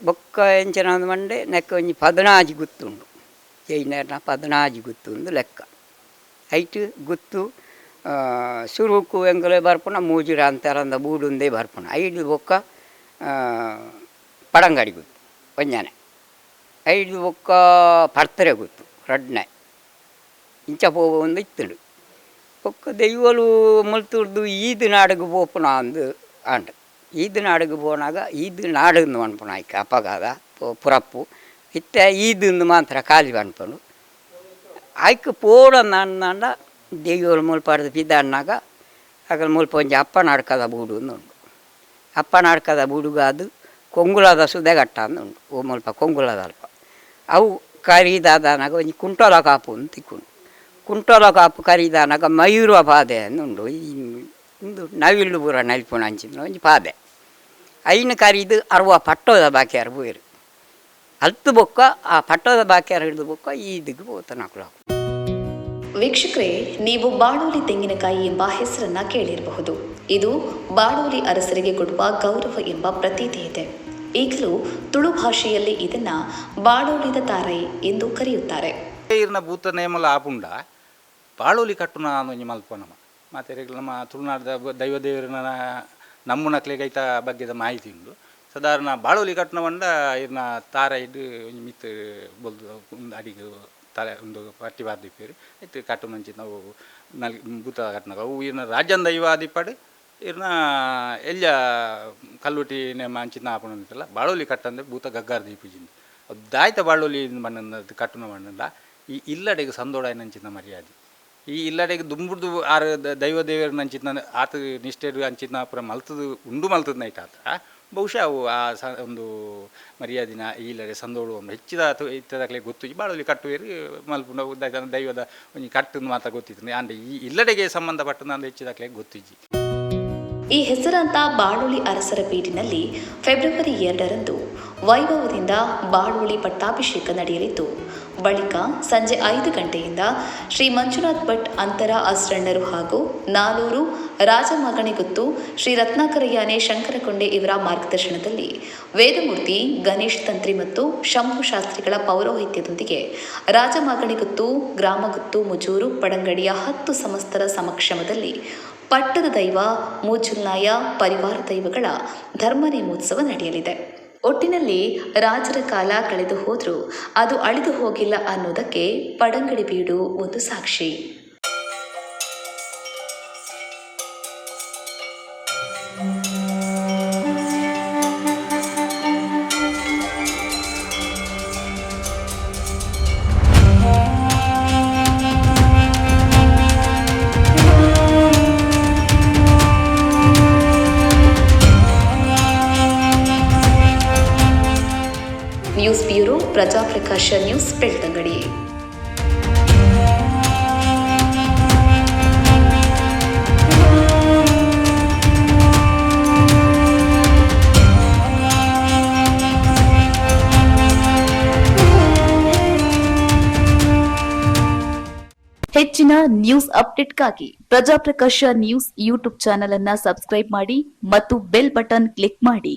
S4: ಬೊಕ್ಕ ಎಂಚಿನ ಒಂದು ಮಂಡೆ, ನೆಕ್ಕ ಒಂಜಿ ಪದನಾಜಿ ಗುತ್ತುಂಡು ಜೈನರ್ನ ಪದನಾಜಿ ಗುತ್ತುಂದು ಲೆಕ್ಕ. ಐಟು ಗುತ್ತು ಸುರುಕು ಎಂಗಲೇ ಬರ್ಪುಣ ಮೂಜುರ ಅಂತರಂದ ಬೂಡುಂದೇ ಬರ್ಪುಣ ಐದು ಬೊಕ್ಕ ಪಡಂಗಡಿ ಗುತ್ತು, ಒಂಜಾನೆ. ಐದು ಬೊಕ್ಕ ಪಡ್ತರೆ ಗುತ್ತು. ರಡ್ನೆ ಇಂಚ ಪೋವೊಂದು ಇತ್ತುಂಡು ಒಕ್ಕ ದೈವಲು ಮುಲ್ತುರ್ದು ಈದ್ ನಾಡುಗು ಪೋಪುನ ಅಂದು ಅಂಡು ಈದ್ ನಾಡುಗು ಪೋನಾಗ ಈದ್ ನಾಡುಂದು ಅನ್ಪುನ ಐಕ ಅಪಗಾದ ಪೊ- ಪುರಪ್ಪು. ಇತ್ತ ಈದಿಂದು ಮಾತ್ರ ಖಾಲಿ ಅನ್ಪನು ಆಯ್ಕೆ ಪೋಡ ನಂದ ದೈವಲು ಮುಲ್ಪಾಡ್ದು ಪಿದ ಅಣ್ಣಾಗ ಆಗಲ್ ಮುಲ್ಪ ಒಂಜಿ ಅಪ್ಪ ನಾಡ್ಕದ ಬೂಡು ಉಂಡು ಅಪ್ಪ ನಾಡ್ಕದ ಬೂಡುಗಾದು ಕೊಂಗುಲದ ಸುದೆಗಟ್ಟ ಅಂದು ಉಂಡು ಓ ಮುಲ್ಪ ಕೊಂಗುಲದ ಅಲ್ಪ. ಅವು ಕರಿದಾದನಾಗ ಒಂಜಿ ಕುಂಟೋಲ ಕಾಪು ಅಂತ ತಿಕ್ಕುಂಡು ಕುಂಟೋಲ ಕಾಪು ಕರಿದಾನಾಗ ಮಯೂರ ಪಾದೆ ಅಂದುಂಡು ಈ ಒಂದು ನವಿಲು ಪೂರ ನಲ್ಪುಣ ಅಂಚಿನ ಒಂಜಿ ಪಾದೆ. ಐನು ಕರಿದು ಅರ್ವ ಪಟ್ಟೋದ ಬಾಕಿಯಾರು ಬೂಯರು ಅಲ್ತು ಬೊಕ್ಕ, ಆ ಪಟ್ಟೋದ ಬಾಕಿಯಾರು ಹಿಡಿದು ಬೊಕ್ಕ ಈದಿಗೆ ಹೋತ ನಕಲು
S1: ವೀಕ್ಷಕರೇ, ನೀವು ಬಾಡೋಲಿ ತೆಂಗಿನಕಾಯಿ ಎಂಬ ಹೆಸರನ್ನ ಕೇಳಿರಬಹುದು. ಇದು ಬಾಡೋಲಿ ಅರಸರಿಗೆ ಕೊಡುವ ಗೌರವ ಎಂಬ ಪ್ರತೀತಿ ಇದೆ. ಈಗಲೂ ತುಳು ಭಾಷೆಯಲ್ಲಿ ಇದನ್ನ ಬಾಡೋಳಿದ ತಾರೆ ಎಂದು ಕರೆಯುತ್ತಾರೆ.
S3: ಇರ್ನ ಭೂತ ನೇಮಲ ಆಪುಂಡ ಬಾಳೋಲಿ ಕಟ್ಟುನ ಒಂಜಿ ಮಲ್ಪನಮ ಮತ್ತೆ ನಮ್ಮ ತುಳುನಾಡದ ದೈವ ದೇವರನ ನಮ್ಮ ಐತ ಬಗ್ಗೆದ ಮಾಹಿತಿ ಉಂಡು ಸಾಧಾರಣ ಬಾಳೋಲಿ ಕಟ್ಟಣ ಬಂಡ ಇರ್ನ ತಾರ ಇದ್ದು ಮಿತ್ ಬೊಲ್ದು ಒಂದು ಅಡಿಗೆ ತಲೆ ಒಂದು ಪಟ್ಟಿ ಬಾರ್ದಿಪ್ಪೇರಿ ಆಯ್ತು ಕಟ್ಟು ಮಂಚಿ ನಾವು ನಲ್ ಭೂತ ಕಟ್ಟಣ ಅವು ಇರ್ನ ರಾಜನ್ ದೈವ ಇರ್ನ ಎಲ್ಲ ಅಂಚಿನ ಆಪುಣ ಅಂತಲ್ಲ ಬಾಳೋಲಿ ಕಟ್ಟಂದ್ರೆ ಭೂತ ಗಗ್ಗಾರ ದೀಪಿಜಿಂದು. ಅದು ದಾಯ್ತ ಬಾಳೋಲಿ ಬಣ್ಣದ ಕಟ್ಟುನ ಮಣ್ಣಲ್ಲ, ಈ ಇಲ್ಲಡೆಗೆ ಸಂದೋಡ ನಂಚಿನ ಮರ್ಯಾದೆ. ಈ ಇಲ್ಲಡೆಗೆ ದುಂಬುಡ್ದು ಆರ ದೈವ ದೇವರ ನಂಚಿತ ಆತ ನಿಷ್ಠೆರು ಅಂಚಿನ ಪುರ ಮಲ್ತದು, ಉಂಡು ಮಲ್ತದ ನೈಟ್ ಆತ. ಬಹುಶಃ ಅವು ಆ ಸ ಒಂದು ಮರ್ಯಾದಿನ ಇಲ್ಲಡೆ ಸಂದೋಡು ಒಂದು ಹೆಚ್ಚಿದ ಇತ್ತದಾಗಲೇ ಗೊತ್ತು. ಬಾಳೋಲಿ ಕಟ್ಟುವೇರಿ ಮಲ್ಪುಂಡ ದೈವದ ಒಂದು ಕಟ್ಟು ಮಾತ್ರ ಗೊತ್ತಿತ್ತು. ಅಂದರೆ ಈ ಇಲ್ಲಡೆಗೆ ಸಂಬಂಧಪಟ್ಟ ನಂದು ಹೆಚ್ಚಿದಾಗಲೇ ಗೊತ್ತಿಜ್ಜಿ.
S1: ಈ ಹೆಸರಾಂತ ಬಾಳುಳಿ ಅರಸರ ಬೀಡಿನಲ್ಲಿ ಫೆಬ್ರವರಿ ಎರಡರಂದು ವೈಭವದಿಂದ ಬಾಳುಳಿ ಪಟ್ಟಾಭಿಷೇಕ ನಡೆಯಲಿದ್ದು, ಬಳಿಕ ಸಂಜೆ ಐದು ಗಂಟೆಯಿಂದ ಶ್ರೀ ಮಂಜುನಾಥ್ ಭಟ್ ಅಂತರ ಅಸ್ರಣ್ಣರು ಹಾಗೂ ನಾಲೂರು ರಾಜಮಗಣಿಗುತ್ತು ಶ್ರೀ ರತ್ನಾಕರಯ್ಯಾನೆ ಶಂಕರಕೊಂಡೆ ಇವರ ಮಾರ್ಗದರ್ಶನದಲ್ಲಿ ವೇದಮೂರ್ತಿ, ಗಣೇಶ್ ತಂತ್ರಿ ಮತ್ತು ಶಂಭು ಶಾಸ್ತ್ರಿಗಳ ಪೌರೋಹಿತ್ಯದೊಂದಿಗೆ ರಾಜಮಾಗಣಿಗುತ್ತು, ಗ್ರಾಮಗುತ್ತು, ಮುಜೂರು, ಪಡಂಗಡಿಯ ಹತ್ತು ಸಮಸ್ತರ ಸಮಕ್ಷಮದಲ್ಲಿ ಪಟ್ಟದ ದೈವ, ಮೂಜುಲ್ನಾಯ ಪರಿವಾರ ದೈವಗಳ ಧರ್ಮ ನೇಮೋತ್ಸವ ನಡೆಯಲಿದೆ. ಒಟ್ಟಿನಲ್ಲಿ ರಾಜರ ಕಾಲ ಕಳೆದು ಹೋದರೂ ಅದು ಅಳಿದು ಹೋಗಿಲ್ಲ ಅನ್ನೋದಕ್ಕೆ ಪಡಂಗಡಿ ಬೀಡು ಒಂದು ಸಾಕ್ಷಿ. ಪ್ರಜಾಪ್ರಕಾಶ ನ್ಯೂಸ್ ಬೆಳ್ತಂಗಡಿ.
S5: ಹೆಚ್ಚಿನ ನ್ಯೂಸ್ ಅಪ್ಡೇಟ್ಗಾಗಿ ಪ್ರಜಾಪ್ರಕಾಶ ನ್ಯೂಸ್ ಯೂಟ್ಯೂಬ್ ಚಾನೆಲ್ ಅನ್ನ ಸಬ್ಸ್ಕ್ರೈಬ್ ಮಾಡಿ ಮತ್ತು ಬೆಲ್ ಬಟನ್ ಕ್ಲಿಕ್ ಮಾಡಿ.